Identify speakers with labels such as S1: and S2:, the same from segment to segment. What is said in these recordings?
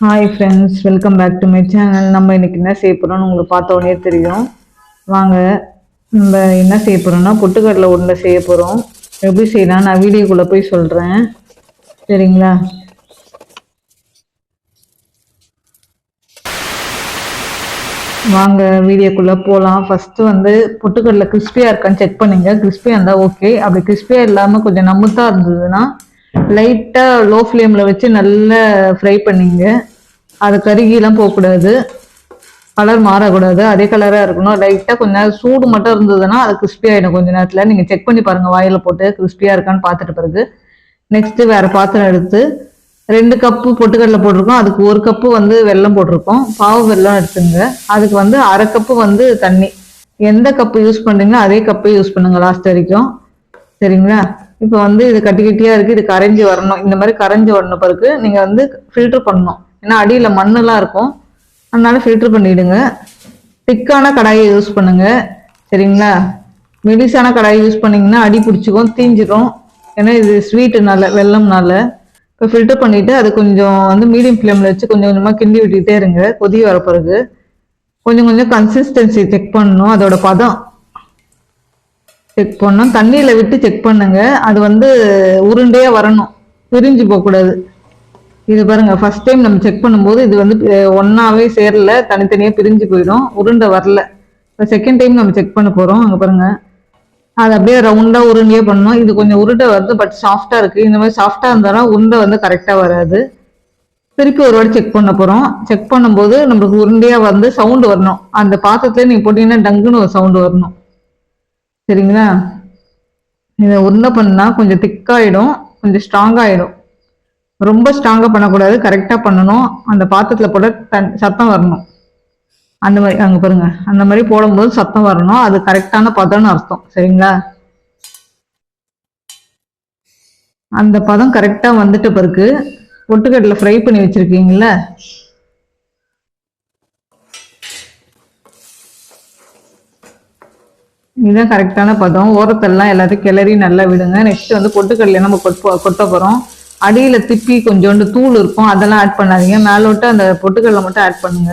S1: Hi friends welcome back to my channel நம்ம இன்றைக்கி என்ன செய்ய போகிறோம்னு உங்களுக்கு பார்த்த உடனே தெரியும். வாங்க நம்ம என்ன செய்ய போகிறோம்னா பொட்டுக்கடலை உருண்டை செய்ய போகிறோம் எப்படி செய்யலாம்? நான் வீடியோக்குள்ளே போய் சொல்கிறேன் சரிங்களா? வாங்க வீடியோக்குள்ளே போகலாம் ஃபஸ்ட்டு வந்து பொட்டுக்கடலை கிறிஸ்பியாக இருக்கான்னு செக் பண்ணுங்க. கிறிஸ்பியாக இருந்தால் ஓகே அப்படி கிறிஸ்பியாக இல்லாமல் கொஞ்சம் நமுத்தாக இருந்ததுன்னா லைட்டாக லோ ஃப்ளேமில் வச்சு நல்லா ஃப்ரை பண்ணிங்க. அது கருகிலாம் போகக்கூடாது. கலர் மாறக்கூடாது. அதே கலராக இருக்கணும். லைட்டாக கொஞ்ச நேரம் சூடு மட்டும் இருந்ததுன்னா அது கிறிஸ்பி ஆகிடும் கொஞ்ச நேரத்தில். நீங்கள் செக் பண்ணி பாருங்கள் வாயில் போட்டு கிறிஸ்பியாக இருக்கான்னு பார்த்துட்டு பிறகு. நெக்ஸ்ட்டு வேறு பாத்திரம் எடுத்து ரெண்டு கப்பு பொட்டுக்கடலை போட்டிருக்கோம். அதுக்கு ஒரு கப்பு வந்து வெல்லம் போட்டிருக்கோம். பாவு வெல்லம் எடுத்துங்க. அதுக்கு வந்து அரை கப்பு வந்து தண்ணி. எந்த கப்பு யூஸ் பண்ணுறீங்களோ அதே கப்பை யூஸ் பண்ணுங்கள் லாஸ்ட் வரைக்கும். சரிங்களா? இப்போ வந்து இது கட்டி கட்டியாக இருக்குது இது கரைஞ்சி வரணும். இந்த மாதிரி கரைஞ்சி வரணும் பிறகு நீங்கள் வந்து ஃபில்டர் பண்ணணும். ஏன்னா அடியில் மண்ணெல்லாம் இருக்கும். அதனால ஃபில்டர் பண்ணிவிடுங்க திக்கான கடாயை யூஸ் பண்ணுங்க. சரிங்களா? மெலிசான கடாயை யூஸ் பண்ணிங்கன்னா அடி பிடிச்சிக்கும் தீஞ்சிரும். ஏன்னா இது ஸ்வீட்டுனால வெள்ளம்னால இப்போ ஃபில்டர் பண்ணிவிட்டு அது கொஞ்சம் வந்து மீடியம் ஃப்ளேமில் வச்சு கொஞ்சம் கொஞ்சமாக கிண்டி விட்டுக்கிட்டே இருங்க. கொதி வர பிறகு. கொஞ்சம் கொஞ்சம் கன்சிஸ்டன்சி செக் பண்ணணும். அதோட பதம் செக் பண்ணோம். தண்ணியில் விட்டு செக் பண்ணுங்க. அது வந்து உருண்டையாக வரணும். பிரிஞ்சு போகக்கூடாது. இது பாருங்க ஃபர்ஸ்ட் டைம் நம்ம செக் பண்ணும்போது இது வந்து ஒன்றாவே சேரல. தனித்தனியாக பிரிஞ்சு போயிடும். உருண்டை வரல. இப்போ செகண்ட் டைம் நம்ம செக் பண்ண போகிறோம் அங்கே பாருங்க. அது அப்படியே ரவுண்டாக உருண்டையாக பண்ணணும் இது கொஞ்சம் உருண்டை வருது பட் சாஃப்டாக இருக்குது இந்த மாதிரி சாஃப்டாக இருந்தாலும் உருண்டை வந்து கரெக்டாக வராது. திருப்பி ஒரு வாட்டி செக் பண்ண போகிறோம் செக் பண்ணும்போது நம்மளுக்கு உருண்டையாக வந்து சவுண்டு வரணும். அந்த பாத்திரத்துல நீங்கள் போட்டிங்கன்னா டங்குன்னு ஒரு சவுண்டு வரணும். சரிங்களா? இதை உருண்டை பண்ணால் கொஞ்சம் திக்காயிடும் கொஞ்சம் ஸ்ட்ராங்காகிடும் ரொம்ப ஸ்ட்ராங்காக பண்ணக்கூடாது கரெக்டாக பண்ணணும். அந்த பாத்திரத்தில் போட தன் சத்தம் வரணும். அந்த மாதிரி அங்கே பாருங்க. அந்த மாதிரி போடும்போது சத்தம் வரணும். அது கரெக்டான பதம்னு அர்த்தம். சரிங்களா? அந்த பதம் கரெக்டாக வந்துட்ட பிறகு பொட்டுக்கடலை ஃப்ரை பண்ணி வச்சிருக்கீங்களா இதுதான் கரெக்டான பதம். ஓரத்தெல்லாம் எல்லாத்தையும் கிளறி நல்லா விடுங்க. நெக்ஸ்ட் வந்து பொட்டுக்கடலை நம்ம கொட்ட கொட்ட போகிறோம் அடியில் திப்பி கொஞ்சோண்டு தூள் இருக்கும். அதெல்லாம் ஆட் பண்ணாதீங்க. மேலோட்டு அந்த பொட்டுக்கடலை மட்டும் ஆட் பண்ணுங்க.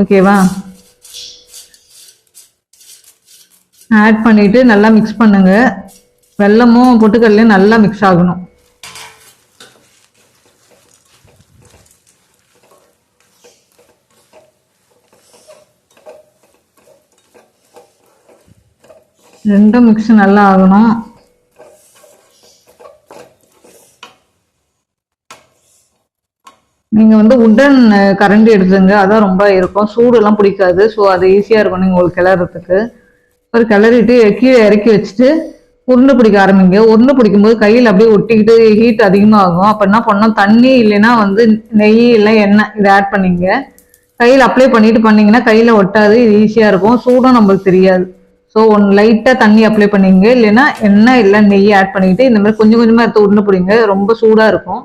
S1: ஓகேவா ஆட் பண்ணிட்டு நல்லா மிக்ஸ் பண்ணுங்க. வெல்லமும் பொட்டுக்கடலையும் நல்லா மிக்ஸ் ஆகணும். ரெண்டும் மிக்ஸ் நல்லா ஆகணும். நீங்கள் வந்து உட்டன் கரண்டி எடுத்துங்க அதான் ரொம்ப இருக்கும். சூடெல்லாம் பிடிக்காது. ஸோ அது ஈஸியாக இருக்கும். நீங்கள் உங்களுக்கு கிளறதுக்கு. ஒரு கிளறிட்டு கீழே இறக்கி வச்சுட்டு உருண்டை பிடிக்க ஆரம்பிங்க. உருண்டை பிடிக்கும்போது கையில் அப்படியே ஒட்டிக்கிட்டு ஹீட் அதிகமாக ஆகும் அப்போ என்ன பண்ணோம் தண்ணி இல்லைன்னா வந்து நெய் இல்லை எண்ணெய் இதை ஆட் பண்ணிங்க. கையில் அப்ளை பண்ணிட்டு பண்ணிங்கன்னா கையில் ஒட்டாது. இது ஈஸியாக இருக்கும். சூடும் நம்மளுக்கு தெரியாது. ஸோ ஒன் லைட்டாக தண்ணி அப்ளை பண்ணிங்க இல்லைன்னா எண்ணெய் இல்லை நெய் ஆட் பண்ணிக்கிட்டு இந்த மாதிரி கொஞ்சம் கொஞ்சமாக எடுத்து உருண்டை பிடிங்க. ரொம்ப சூடாக இருக்கும்.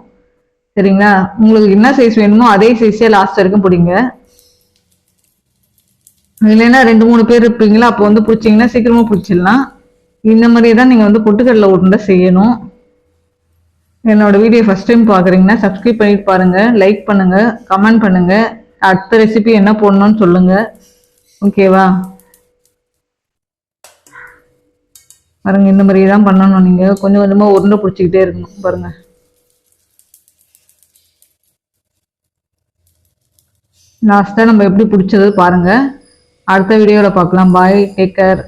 S1: சரிங்களா? உங்களுக்கு என்ன சைஸ் வேணுமோ அதே சைஸே லாஸ்ட் வரைக்கும் பிடிங்க. இல்லைன்னா ரெண்டு மூணு பேர் இருப்பீங்களா? அப்போ வந்து பிடிச்சிங்கன்னா சீக்கிரமா பிடிச்சிடலாம். இந்த மாதிரி தான் நீங்கள் வந்து பொட்டுக்கடலை உருண்டை செய்யணும். என்னோட வீடியோ ஃபர்ஸ்ட் டைம் பார்க்குறீங்கன்னா சப்ஸ்கிரைப் பண்ணிட்டு பாருங்க. லைக் பண்ணுங்க. கமெண்ட் பண்ணுங்க. அடுத்த ரெசிபி என்ன போடணும்னு சொல்லுங்க. ஓகேவா பாருங்க இந்த மாதிரி தான் பண்ணணும். நீங்கள் கொஞ்சம் கொஞ்சமாக உருண்டை பிடிச்சிக்கிட்டே இருக்கணும் பாருங்க. லாஸ்ட்டாக நம்ம எப்படி பிடிச்சது பாருங்க. அடுத்த வீடியோவில் பார்க்கலாம். Bye take care